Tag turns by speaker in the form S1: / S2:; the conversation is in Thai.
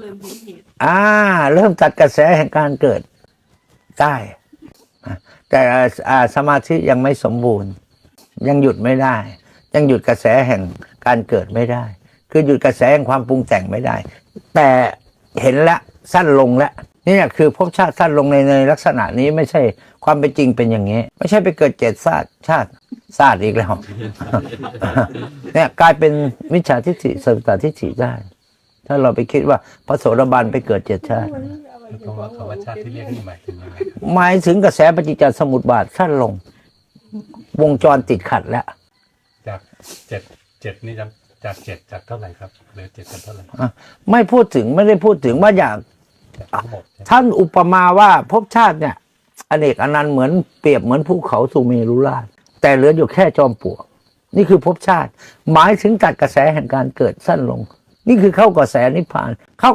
S1: เริ่มเห็นเหตุ
S2: อ่า เริ่มตัดกระแสแห่งการเกิดได้แต่อ่าสมาธิยังไม่สมบูรณ์ ยังหยุดไม่ได้ ยังหยุดกระแสแห่งการเกิดไม่ได้ คือหยุดกระแสแห่งความปรุงแต่งไม่ได้ แต่เห็นแล้วสั้นลงแล้วนี่คือภพชาติสั้นลงในในลักษณะนี้ไม่ใช่ความเป็นจริงเป็นอย่างนี้ ไม่ใช่ไปเกิดเจ็ดชาติชาติชาติอีกแล้วเนี่ยกลายเป็นมิจฉาทิฏฐิสัตตทิฏฐิได้ ถ้าเราไปคิดว่าพระโสดาบันไปเกิดเจ็ดชาติ
S3: คำว่าคำว่าชาติที่เรียกนี่หมายถึงยังไงครับ
S2: หมายถึงกระแสปฏิจจสมุปบาทสั้นลง วงจรติดขัดแล้ว
S3: จากเจ็ดเจ็ดนี่จากจากเจ็ดจากเท่าไหร่ครับเหลือเจ็ดจากเท่าไหร่
S2: ไม่พูดถึงไม่ได้พูดถึงว่าอยาก
S3: จากทั้งหมดใช่ไหม
S2: ท่านอุปมาว่าภพชาติเนี่ยอเนกอนันต์เหมือนเปรียบเหมือนภูเขาสุเมรุราช แต่เหลืออยู่แค่จอมปลวกนี่คือภพชาติ หมายถึงตัดกระแสแห่งการเกิดสั้นลง นี่คือเข้ากระแสนิพพานเข้ากระ